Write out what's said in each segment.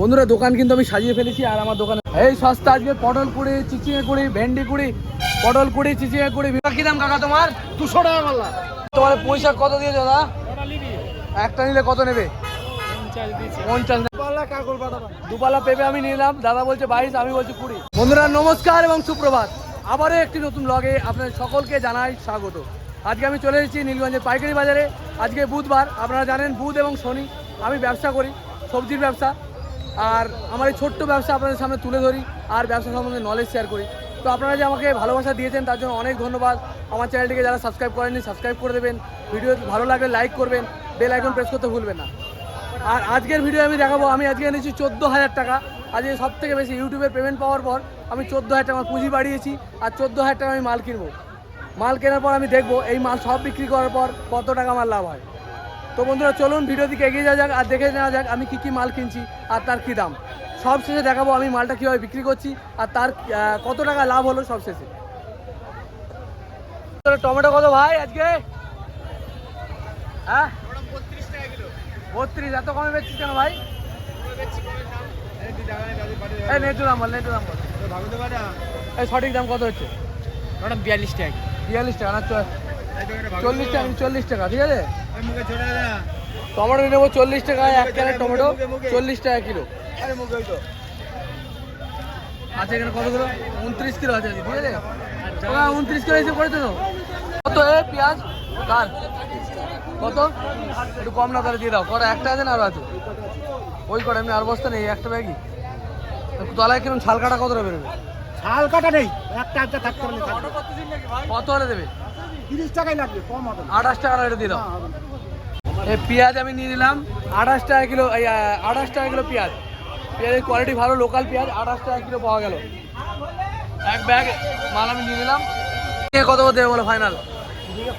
বন্ধুরা দোকান কিন্তু আমি সাজিয়ে ফেলেছি আর আমার দোকানে এই সস্তা আজকে পটল কুড়ি চিচিঙে কুড়ি ভেন্ডি কুড়ি পটল কুড়ি চিচিঙে কুড়ি। কি দাম কাকা তোমার? দুশো টাকা মাল্লা তোমার পয়সা কত দিয়েছ দাদা? একটা নিলে কত নেবে? পঞ্চাশ দুপালা পেঁপে আমি নিলাম দাদা বলছে বাইশ আমি বলছি কুড়ি। বন্ধুরা নমস্কার এবং সুপ্রভাত। আবারও একটি নতুন ব্লগে আপনাদের সকলকে জানাই স্বাগত। আজকে আমি চলে এসেছি নীলগঞ্জের পাইকারি বাজারে। আজকে বুধবার আপনারা জানেন বুধ এবং শনি। আমি ব্যবসা করি সবজির ব্যবসা। আর আমার এই ছোট্ট ব্যবসা আপনাদের সামনে তুলে ধরি আর ব্যবসা সম্বন্ধে নলেজ শেয়ার করি। তো আপনারা যে আমাকে ভালোবাসা দিয়েছেন, তার জন্য অনেক ধন্যবাদ। আমার চ্যানেলটিকে যারা সাবস্ক্রাইব করেননি সাবস্ক্রাইব করে দেবেন। ভিডিও ভালো লাগলে লাইক করবেন বেল আইকন প্রেস করতে ভুলবেন না। আর আজকের ভিডিও আমি দেখাবো, আমি আজকে এনেছি চোদ্দ হাজার টাকা। আজকে সব থেকে বেশি ইউটিউবের পেমেন্ট পাওয়ার পর আমি চোদ্দ হাজার টাকা পুঁজি বাড়িয়েছি আর চোদ্দ হাজার টাকা আমি মাল কিনবো। মাল কেনার পর আমি দেখব, এই মাল সব বিক্রি করার পর কত টাকা আমার লাভ হয়। তো বন্ধুরা চলুন ভিডিও দিকে এগিয়ে যাওয়া যাক আর দেখে নেওয়া যাক আমি কী কী মাল কিনছি আর তার কী দাম। সব শেষে দেখাবো আমি মালটা কীভাবে বিক্রি করছি আর তার কত টাকা লাভ হলো সব শেষে টমেটো কত ভাই আজকে? হ্যাঁ? বত্রিশ এত কমে বেচছিস কেন ভাই? এই নেটু দাম বল নেটু দাম বল। সঠিক দাম কত হচ্ছে? বিয়াল্লিশ টাকা। বিয়াল্লিশ টাকা না চল্লিশ টাকা চল্লিশ টাকা ঠিক আছে? টমেটো নেব চল্লিশ টাকা এক ক্যারেট টমেটো চল্লিশ টাকা কিলো। আচ্ছা এখানে কতগুলো উনত্রিশ কিলো আছে ঠিক আছে? উনত্রিশ কিলো হিসেবে করেছ তো। কত এ পেঁয়াজ? কার কত? একটু কম না তাহলে দিয়ে দাও। কটা একটা আছে না আরও আছে? ওই কটা এমনি আর বস্তা নেই একটা ব্যাগই তলায় কিরম ছাল কাটা কত বেরোবে? শাল কাটা নেই একটা একটা থাকতে কত হলে দেবে? তিরিশ টাকাই লাগবে কম হবে আঠাশ টাকা এটা দিয়ে দাও। হ্যাঁ। এই পেঁয়াজ আমি নিয়ে নিলাম আঠাশ টাকা কিলো এই আঠাশ টাকা কিলো পেঁয়াজ। পেঁয়াজের কোয়ালিটি ভালো লোকাল পেঁয়াজ আঠাশ টাকা কিলো পাওয়া গেল। এক ব্যাগ মাল আমি নিয়ে নিলাম। কত করে দেবে বলো ফাইনাল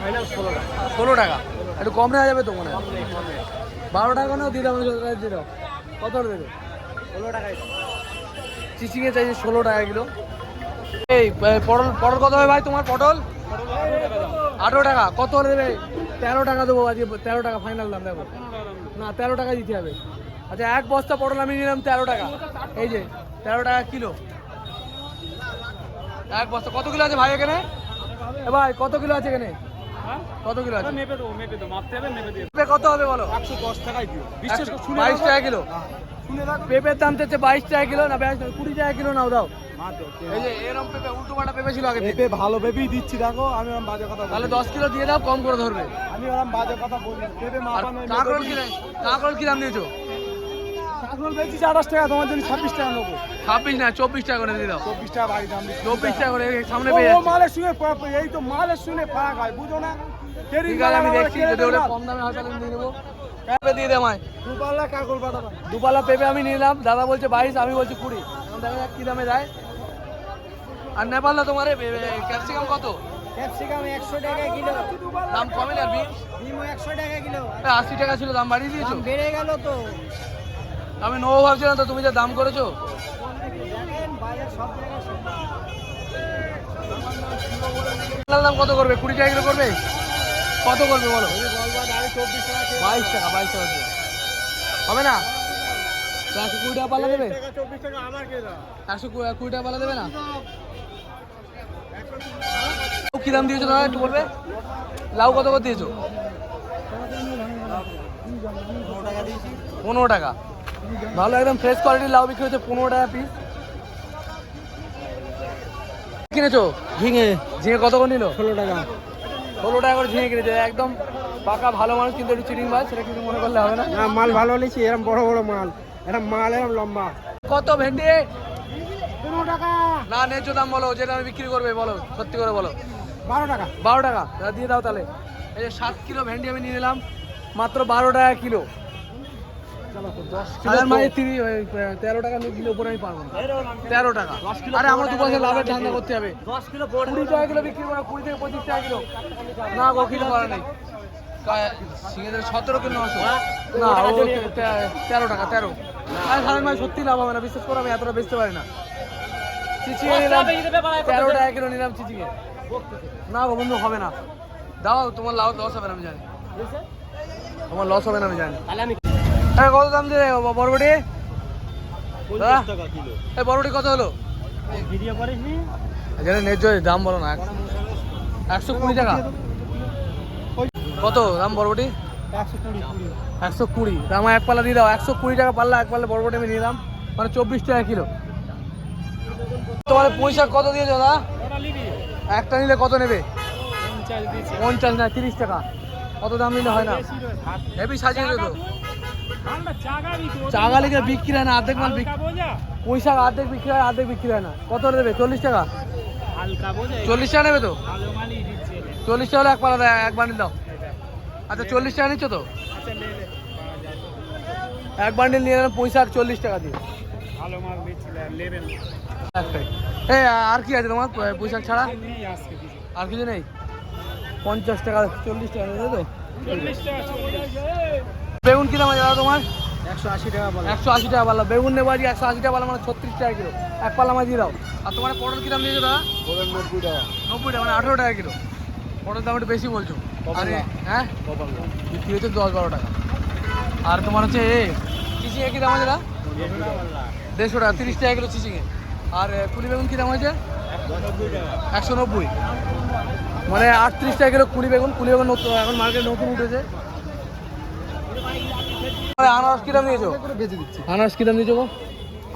ফাইনাল ষোলো টাকা। ষোলো টাকা। একটু কম নেওয়া যাবে তো মনে হয়? বারো টাকা নেও দিয়ে দাও চোদ্দ টাকা দিয়ে দাও। কত দেবে? ষোলো টাকাই। চিচিংয়ে চাইছে ষোলো টাকা কিলো। এই পটল পটল কত হবে ভাই তোমার পটল? আঠেরো টাকা। কত হলে দেবে? তেরো টাকা দেবো আজকে তেরো টাকা ফাইনাল দাম দেখো। না তেরো টাকা দিতে হবে। আচ্ছা এক বস্তা পটল আমি নিলাম তেরো টাকা। এই যে তেরো টাকা কিলো। এক বস্তা কত কিলো আছে ভাই এখানে? এ ভাই কত কিলো আছে এখানে? কত কিলো আছে? মেপে দেবো মেপে দেবো মাপতে হবে মেপে কত হবে বলো? একশো দশ টাকাই দিও। বিশ্বাস করে বাইশ টাকা কিলো? রাখো পেঁপের দাম চাচ্ছে বাইশ টাকা কিলো না বাইশ কুড়ি টাকা কিলো নাও দাও। এই যে এরকম পেঁপে উল্টো পাল্টা পেঁপে ছিল আগে পেঁপে ভালো পেঁপেই দিচ্ছি দেখো আমি ওরম বাজে কথা তাহলে দশ কিলো দিয়ে দাও কম করে ধরবে। আমি ওরম বাজে কথা বলি না। পেঁপে আর মাপা কি কাঁকরোল কি দাম দিয়েছ? কাঁকরোল বেচছি আঠাশ টাকা তোমার জন্য ছাব্বিশ টাকা নেব। ছাব্বিশ না চব্বিশ টাকা করে দিয়ে দাও। চব্বিশ টাকা দাম চব্বিশ টাকা করে সামনে পেয়ে ও মালের শুনে এই তো মালের শুনে ফারাক হয় বুঝো না? ঠিক আছে আমি দেখছি যদি কম দামে হয় তাহলে পেঁপে দিয়ে দে আমায়। দু পাল্লা কাকল পাঠাবা দুপালা পেঁপে আমি নিলাম দাদা বলছে বাইশ আমি বলছি কুড়ি। এখন দেখা যাক কি দামে যায়। আর নেপাল তোমার ক্যাপসিকাম কত? ক্যাপসিকাম একশো টাকা কিলো। দাম কমে না ডিমও একশো টাকা কিলো। আশি টাকা ছিল দাম বাড়িয়ে দিয়েছ? বেড়ে গেল তো। আমি নেব ভাবছিলাম তো তুমি যা দাম করেছ? দাম কত করবে? কুড়ি টাকা কিলো করবে? কত করবে বলো। বাইশ টাকা বাইশ টাকা। হবে না? একশো কুড়ি টাকা পাল্লা দেবে? একশো কুড়ি টাকা পাল্লা দেবে না? কি দাম দিয়েছ দাদা একটু বলবে? লাউ কত করে দিয়েছ? পনেরো টাকা। ভালো একদম ফ্রেশ কোয়ালিটির লাউ বিক্রি হচ্ছে পনেরো টাকা পিস কিনেছো? ঝিঙে। ঝিঙে কত করে নিল? ষোলো টাকা। ষোলো টাকা করে ঝিঙে কিনেছে। একদম পাকা ভালো মানুষ কিন্তু একটু চিটিং মাছ সেটা কিন্তু মনে করলে হবে না। না মাল ভালো নিয়েছি এরকম বড় বড় মাল। এরকম মাল এরকম লম্বা। কত ভেন্ডি? পনেরো টাকা। না ন্যায্য দাম বলো যেটা আমি বিক্রি করবে বলো সত্যি করে বলো। বারো টাকা। বারো টাকা? দিয়ে দাও তাহলে। এই যে সাত কিলো ভেন্ডি আমি নিয়ে নিলাম মাত্র বারো টাকা কিলো। তেরো টাকা নিয়ে উপরে আমি পারব না। তেরো টাকা। আরে আমার দু পয়সা লাভের ধান্দা করতে হবে। কুড়ি টাকা কিলো বিক্রি করা কুড়ি থেকে পঁচিশ টাকা কিলো। না কিলো করা নেই। সতেরো কিলো নশো। না তেরো টাকা তেরো। আর সাধারণ মাছ সত্যি লাভ হবে না। বিশ্বাস করে আমি এতটা বেচতে পারি না। চিচিয়ে নিলাম তেরো টাকা কিলো নিলাম চিচিয়ে। না গো বন্ধু হবে না। দাও তোমার লাভ লস হবে না আমি জানি। তোমার লস হবে না আমি জানি। তাহলে আমি কত দাম দিয়ে বরবটি? এই বড়টি কত হলো? এখানে ন্যায্য দাম বলো না একশো কুড়ি টাকা। কত দাম বরবটি? একশো কুড়ি কুড়ি। দাম এক পাল্লা দিয়ে দাও একশো কুড়ি টাকা পাল্লা এক পাল্লা বরবটি আমি নিলাম। মানে চব্বিশ টাকা কিলো। তোমার পয়সা কত দিয়েছ দাদা? একটা নিলে কত নেবে? পঞ্চাশ না তিরিশ টাকা। কত দাম নিলে হয় না? হেভি সাজিয়ে দেবো চাগা লিখে বিক্রি হয় না অর্ধেক মাল বিক্রি বোঝা। পয়সা অর্ধেক বিক্রি হয় অর্ধেক বিক্রি হয় না। কত দেবে? চল্লিশ টাকা? চল্লিশ টাকা নেবে তো? চল্লিশ টাকা হলে এক পালা এক বান্ডিল দাও। আচ্ছা চল্লিশ টাকা নিচ্ছ তো? আচ্ছা এক বান্ডিল নিয়ে নেবেন পয়সা আর চল্লিশ টাকা দিয়ে। ভালো মাল দিচ্ছিল এই আর কি আছে তোমার? পয়সা ছাড়া? আর কিছু নেই পঞ্চাশ টাকা চল্লিশ টাকা নেবে তো? চল্লিশ টাকা বেগুন কিনা আছে দাদা তোমার? একশো আশি টাকা বলো একশো আশি টাকা পাল্লা বেগুন নেব আজকে একশো আশি টাকা পাল্লা মানে ছত্রিশ টাকা কিলো। এক পাল্লা মাছ দিয়ে দাও। আর তোমার পটল কিরাম দিয়েছ দাদা? নব্বই টাকা। নব্বই টাকা মানে আঠেরো টাকা কিলো। পটল দাম একটু বেশি বলছো। আরে হ্যাঁ? বিক্রি হচ্ছে দশ বারো টাকা। আর তোমার হচ্ছে এ চিচিঙে কী দাম আছে দাদা? দেড়শো টাকা তিরিশ টাকা কিলো চিচিংয়ে আর কুড়ি বেগুন কী দাম আছে একশো নব্বই মানে আটত্রিশ টাকা কিলো কুড়ি বেগুন। কুড়ি বেগুন এখন মার্কেট নতুন উঠেছে। আনারস কী দাম দিয়েছ বেঁচে দিচ্ছি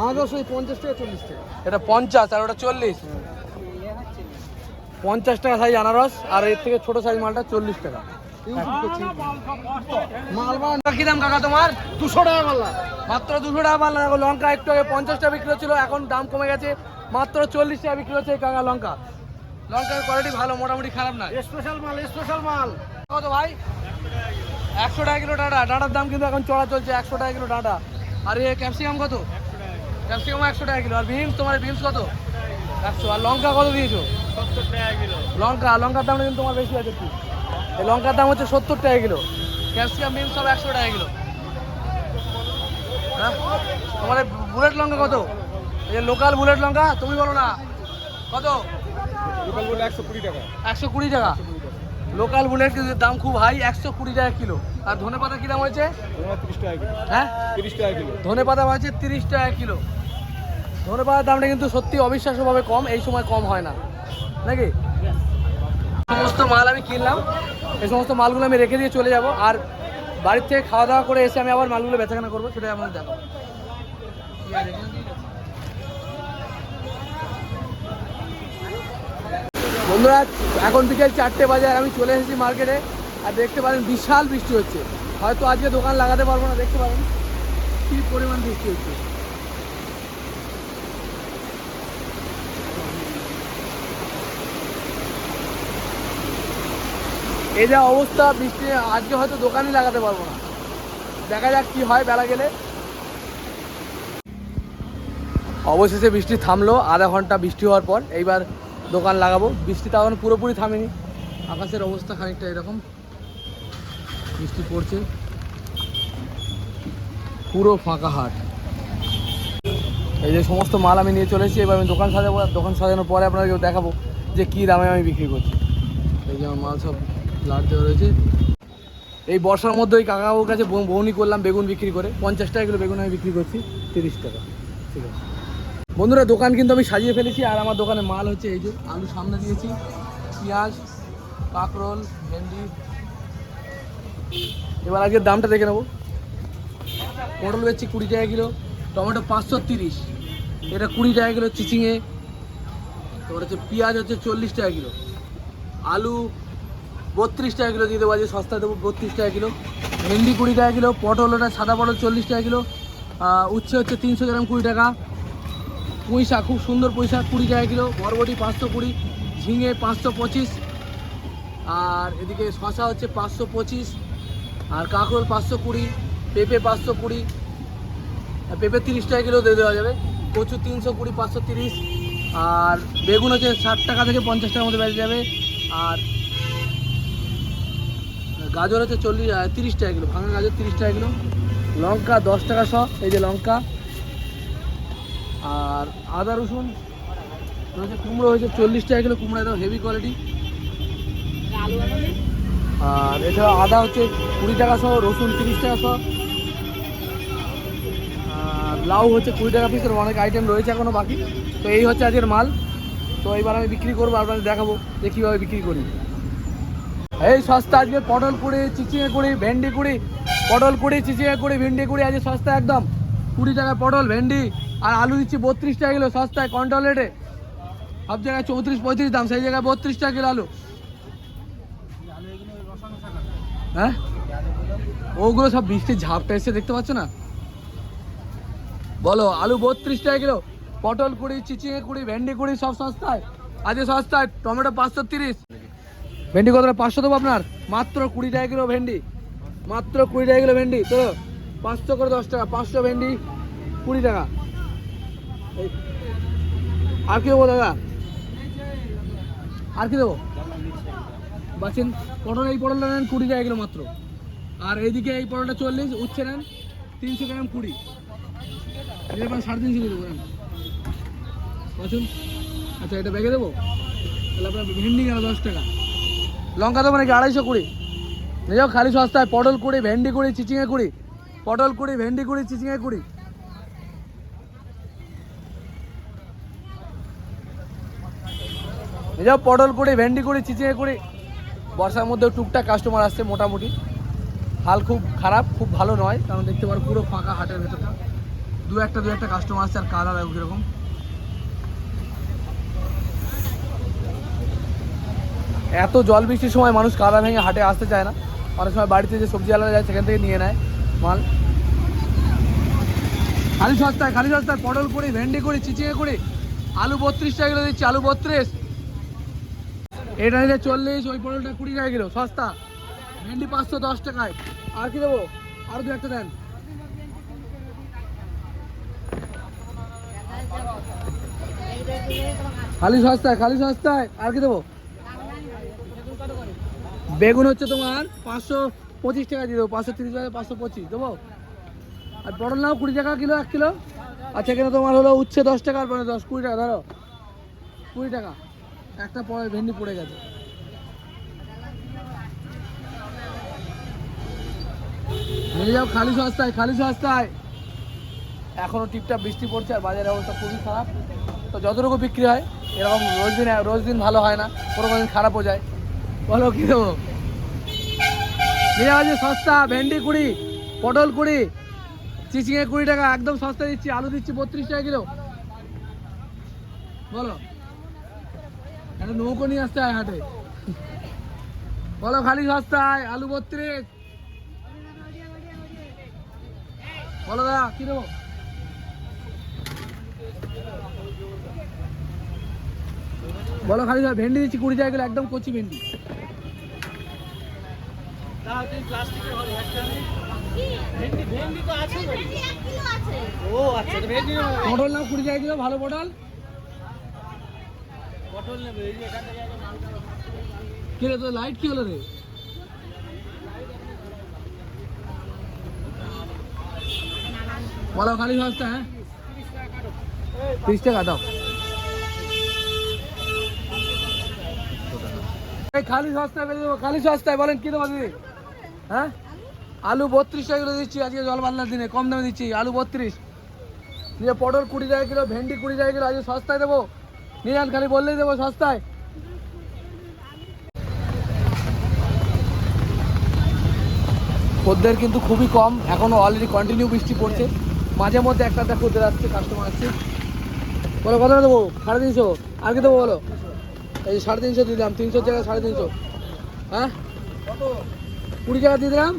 আনারস ওই পঞ্চাশ টাকা চল্লিশ টাকা। এটা পঞ্চাশ আর ওটা চল্লিশ। পঞ্চাশ টাকা সাইজ আনারস আর এর থেকে ছোট সাইজ মালটা চল্লিশ টাকা। মাল কি দাম কাকা তোমার? দুশো টাকা পাল্লা মাত্র দুশো টাকা পাল্লা দেখো লঙ্কা একটু আগে পঞ্চাশ টাকা বিক্রি হচ্ছিল এখন দাম কমে গেছে। মাত্র চল্লিশ টাকা বিক্রি হচ্ছে এই কাকা লঙ্কা। লঙ্কার কোয়ালিটি ভালো মোটামুটি খারাপ না। স্পেশাল মাল স্পেশাল মাল। কত ভাই? একশো টাকা কিলো ডাঁটা ডাঁটার দাম কিন্তু এখন চড়া চলছে একশো টাকা কিলো ডাঁটা। আর এ ক্যাপসিকাম কত? ক্যাপসিকাম একশো টাকা কিলো। আর বিনস তোমার বিনস কত? একশো। আর লঙ্কা কত দিয়েছ? কিলো লঙ্কা লঙ্কার দামটা কিন্তু তোমার বেশি আছে একটু। এই লঙ্কার দাম হচ্ছে সত্তর টাকা কিলো। ক্যাপসিকাম বিনস সব একশো টাকা কিলো। হ্যাঁ? তোমার বুলেট লঙ্কা কত? এই লোকাল বুলেট লঙ্কা তুমি বলো না। কত? লোকাল একশো কুড়ি টাকা। একশো কুড়ি টাকা। লোকাল বুলেট দাম খুব হাই একশো কুড়ি টাকা কিলো। আর ধনে পাতা কী দাম হয়েছে? তিরিশ টাকা কিলো। হ্যাঁ? তিরিশ টাকা কিলো। ধনে পাতা হয়েছে তিরিশ টাকা কিলো। ধনে পাতার দামটা কিন্তু সত্যি অবিশ্বাস্যভাবে কম এই সময় কম হয় না। নাকি? সমস্ত মাল আমি কিনলাম এই সমস্ত মালগুলো আমি রেখে দিয়ে চলে যাব। আর বাড়ির থেকে খাওয়া দাওয়া করে এসে আমি আবার মালগুলো বেচাকেনা করব সেটাই আপনাদের দেখো বন্ধুরা, এখন বিকেল চারটে বাজে, আর আমি চলে এসেছি মার্কেটে, আর দেখতে পারেন বিশাল বৃষ্টি হচ্ছে। হয়তো আজকে দোকান লাগাতে পারব না, দেখতে পারেন কি পরিমাণ বৃষ্টি হচ্ছে। এই যা অবস্থা, বৃষ্টি আজকে হয়তো দোকানই লাগাতে পারব না। দেখা যাক কি হয় বেলা গেলে। অবশেষে বৃষ্টি থামলো, আধা ঘণ্টা বৃষ্টি হওয়ার পর, এইবার দোকান লাগাবো। বৃষ্টি তখন পুরোপুরি থামেনি। আকাশের অবস্থা খানিকটা এরকম। বৃষ্টি পড়ছে। পুরো ফাঁকা হাট। এই যে সমস্ত মাল আমি নিয়ে চলে এসেছি, এবার আমি দোকান সাজাবো। দোকান সাজানোর পরে আপনাদেরকে দেখাবো যে কী দামে আমি বিক্রি করছি। এই যে আমার মাল সব লাট দেওয়া রয়েছে। এই বর্ষার মধ্যে ওই কাকাবাবুর কাছে বৌনি করলাম বেগুন বিক্রি করে। পঞ্চাশ টাকা কিলো বেগুন আমি বিক্রি করছি, তিরিশ টাকা। ঠিক আছে। বন্ধুরা, দোকান কিন্তু আমি সাজিয়ে ফেলেছি, আর আমার দোকানে মাল হচ্ছে এই যে আলু সামনে দিয়েছি, পেঁয়াজ, কাঁকরোল, ভেন্ডি। এবার আজকের দামটা দেখে নেব। পটল বেচছি কুড়ি টাকা কিলো, টমেটো পাঁচশো তিরিশ। এটা কুড়ি টাকা কিলো চিচিঙে। তোমার হচ্ছে পেঁয়াজ হচ্ছে চল্লিশ টাকা কিলো। আলু বত্রিশ টাকা কিলো দিয়ে দেবো, আজকে সস্তা দেবো বত্রিশ টাকা কিলো। ভেন্ডি কুড়ি টাকা কিলো, পটল ওটা সাদা পটল চল্লিশ টাকা কিলো। উচ্ছে হচ্ছে তিনশো গ্রাম কুড়ি টাকা। পুঁই শাক খুব সুন্দর পুঁই শাক কুড়ি টাকা কিলো, বরবটি পাঁচশো কুড়ি, ঝিঙে পাঁচশো পঁচিশ, আর এদিকে শশা হচ্ছে পাঁচশো পঁচিশ, আর কাঁকরোল পাঁচশো কুড়ি, পেঁপে পাঁচশো কুড়ি পেঁপে তিরিশ টাকা কিলো দিয়ে দেওয়া যাবে, কচু তিনশো কুড়ি, পাঁচশো তিরিশ, আর বেগুন হচ্ছে ষাট টাকা থেকে পঞ্চাশ টাকার মধ্যে বেড়ে যাবে, আর গাজর হচ্ছে চল্লিশ তিরিশ টাকা কিলো, ভাঙা গাজর তিরিশ টাকা কিলো, লঙ্কা দশ টাকা শ, এই যে লঙ্কা আর আদা রসুন হচ্ছে কুমড়ো হয়েছে চল্লিশ টাকা কিলো, কুমড়ো একদম হেভি কোয়ালিটি আর এছাড়া আদা হচ্ছে কুড়ি টাকা সহ, রসুন তিরিশ টাকা সহ। লাউ হচ্ছে কুড়ি টাকা পিসের অনেক আইটেম রয়েছে এখনও বাকি। তো এই হচ্ছে আজকের মাল। তো এইবার আমি বিক্রি করব, আপনাদের দেখাবো যে কীভাবে বিক্রি করি। এই সস্তা আজকে পটল কুড়ি, চিচিঙে কুড়ি, ভেন্ডি কুড়ি, পটল কুড়ি, চিচিঙে কুড়ি, ভেন্ডি কুড়ি, আজকে সস্তা একদম। কুড়ি টাকা পটল, ভেন্ডি। আর আলু দিচ্ছি বত্রিশ টাকা কিলো, সস্তায় কন্ট্রোল রেটে সব জায়গায় চৌত্রিশ, পঁয়ত্রিশ দাম, সেই জায়গায় বত্রিশ টাকা কিলো আলু। হ্যাঁ? ওগুলো সব বৃষ্টির ঝাপটা এসে দেখতে পাচ্ছ না? বলো, আলু বত্রিশ টাকা কিলো, পটল কুড়ি চিচিঙে কুড়ি, ভেন্ডি কুড়ি, সব সস্তায়। আজকে সস্তায়, টমেটো পাঁচশো তিরিশ। ভেন্ডি কতটা? পাঁচশো দেবো আপনার? মাত্র কুড়ি টাকা কিলো ভেন্ডি। মাত্র কুড়ি টাকা কিলো ভেন্ডি। তো পাঁচশো করে দশ টাকা, পাঁচশো ভেন্ডি, কুড়ি টাকা। আর কি দেবো দাদা? আর কি দেবো? বাঁচেন পটল এই পটলটা নেন কুড়ি টাকা কিলো মাত্র। আর এইদিকে এই পটলটা চল্লিশ, উচ্ছে নেন তিনশো গ্রাম কুড়ি। এরকম সাড়ে তিনশো কিলো দেবো বাঁচুন আচ্ছা এটা ব্যাগে দেবো? তাহলে আপনার ভেন্ডি গেল দশ টাকা। লঙ্কা দেবো নাকি আড়াইশো কুড়ি? নিয়ে যাও খালি সস্তায় পটল কুড়ি, ভেন্ডি কুড়ি চিচিঙে কুড়ি। পটল কুড়ি, ভেন্ডি কুড়ি চিচিঙে কুড়ি। যাও, পটল করে, ভেন্ডি করে চিচিঙে করে। বর্ষার মধ্যেও টুকটাক কাস্টমার আসছে মোটামুটি। হাল খুব খারাপ, খুব ভালো নয়, কারণ দেখতে পারো পুরো ফাঁকা হাটের ভেতরটা দু একটা দু একটা কাস্টমার আসছে, আর কাদা দেখো কীরকম। এত জল বৃষ্টির সময় মানুষ কাদা ভেঙে হাটে আসতে চায় না। অনেক সময় বাড়িতে যে সবজি আলাদা যায়, সেখান থেকে নিয়ে নেয় মাল। খালি সস্তায় খালি সস্তায় পটল করি, ভেন্ডি করি চিচিঙে করি, আলু বত্রিশ টাকা কিলো দিচ্ছি, আলু বত্রিশ। এটা নিলে চল্লিশ, ওই পটলটা কুড়ি টাকা কিলো, সস্তা। ভেন্ডি পাঁচশো দশ টাকায়। আর কি দেবো? আর দু একটা দেন। খালি সস্তায় খালি সস্তায়। আর কি দেবো? বেগুন হচ্ছে তোমার পাঁচশো পঁচিশ টাকা দিয়ে দেবো, পাঁচশো তিরিশ টাকা পাঁচশো পঁচিশ, দেবো? আর পটল নাও, কুড়ি টাকা কিলো, এক কিলো। আচ্ছা এখানে তোমার হলো উচ্ছে দশ টাকা, আর দশ, কুড়ি টাকা, ধরো। কুড়ি টাকা। একটা পরে ভেন্ডি পড়ে গেছে। নিয়ে যাও খালি সস্তায় খালি সস্তায়। এখনও টিপটাপ বৃষ্টি পড়ছে আর বাজারের অবস্থা খুবই খারাপ। তো যতটুকু বিক্রি হয়, এরকম রোজ দিন রোজ দিন ভালো হয় না, কোনো দিন খারাপও যায়। বলো কি দেবো? নিয়ে সস্তা, ভেন্ডি কুড়ি, পটল কুড়ি চিচিঙে কুড়ি টাকা, একদম সস্তা দিচ্ছি, আলু দিচ্ছি বত্রিশ টাকা কিলো। বলো। একটা নৌকো নিয়ে আসতে হয় হাটে বলো খালি সস্তায় আলু বত্রিশ। বলো দাদা কি দেবো? বলো খালি ভেন্ডি দিচ্ছি কুড়ি টাকা কিলো একদম কচি ভেন্ডি পটল নাও কুড়ি টাকা কিলো ভালো পটল। কি রে তোর লাইট কি হলো রে বলো খালি সস্তা হ্যাঁ তিরিশ টাকা দাও এই খালি সস্তায় পেয়ে দেবো খালি সস্তায় বলেন কি দেবো দিদি হ্যাঁ আলু বত্রিশ টাকা কিলো দিচ্ছি আজকে জল বাদলার দিনে কম দামে দিচ্ছি আলু বত্রিশ নিয়ে পটল কুড়ি টাকা কিলো ভেন্ডি কুড়ি টাকা কিলো আজকে সস্তায় দেবো নিয়ে যান খালি বললেই দেবো সস্তায়। খদ্দের কিন্তু খুবই কম, এখনও অলরেডি কন্টিনিউ বৃষ্টি পড়ছে। মাঝে মধ্যে একটা একটা খদ্দের আসছে কাস্টমার আসছে। বলো, কত দেবো? সাড়ে তিনশো। আর কি দেবো বলো? এই সাড়ে তিনশো দিলাম, তিনশোর জায়গায় সাড়ে তিনশো। হ্যাঁ? কুড়ি টাকা দিয়ে দিলাম।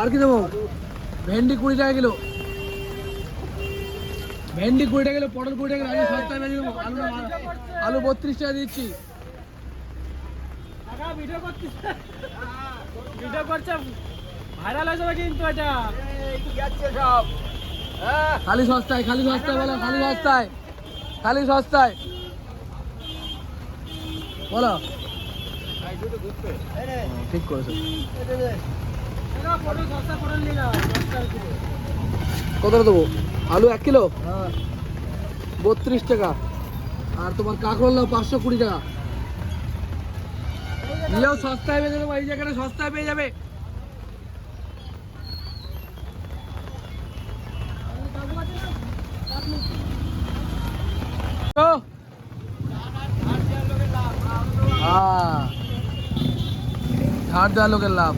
আর কি দেবো? ভেন্ডি কুড়ি টাকা কিলো। ভেন্ডি কুড়ি টাকা কিলো পটল কুড়ি টাকা কিলো আজকে সস্তায় বেশি আলু আলু বত্রিশ টাকা দিচ্ছি। ভিডিও করছিস? ভিডিও করছে ভাইরাল হয়ে যাবে কিন্তু এটা? সব? খালি সস্তায় খালি সস্তায় বলো খালি সস্তায় খালি সস্তায়। বলো। ঠিক করেছ। সস্তা কতটা দেবো? আলু এক কিলো? হ্যাঁ। বত্রিশ টাকা। আর তোমার কাঁকরোল্লা পাঁচশো কুড়ি টাকা। নিলেও সস্তায় পেয়ে যাবে এই জায়গাটা সস্তায় পেয়ে যাবে। হ্যাঁ। ধার দেওয়ার লোকের লাভ।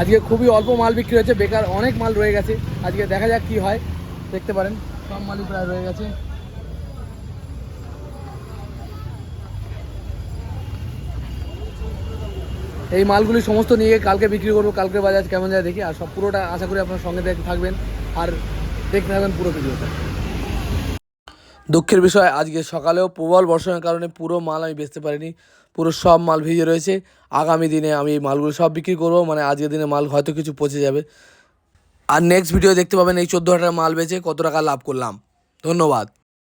আজকে খুবই অল্প মাল বিক্রি হয়েছে, বেকার অনেক মাল রয়ে গেছে। আজকে দেখা যাক কি হয়। দেখতে পারেন, সব মালই প্রায় রয়ে গেছে। এই মালগুলি সমস্ত নিয়ে কালকে বিক্রি করব, কালকে বাজার কেমন যায় দেখি, আর সব পুরোটা আশা করি আপনার সঙ্গে থাকবেন, আর দেখতে থাকবেন পুরো ভিডিওটা দুঃখের বিষয়, আজকে সকালেও প্রবল বর্ষণের কারণে পুরো মাল আমি বেচতে পারিনি। পুরো সব মাল ভিজে রয়েছে। আগামী দিনে আমি এই মালগুলো সব বিক্রি করব মানে আজকের দিনে মাল হয়তো কিছু পচে যাবে। আর নেক্সট ভিডিও দেখতে পাবেন এই চোদ্দ হাজার মাল বেচে কত টাকা লাভ করলাম। ধন্যবাদ।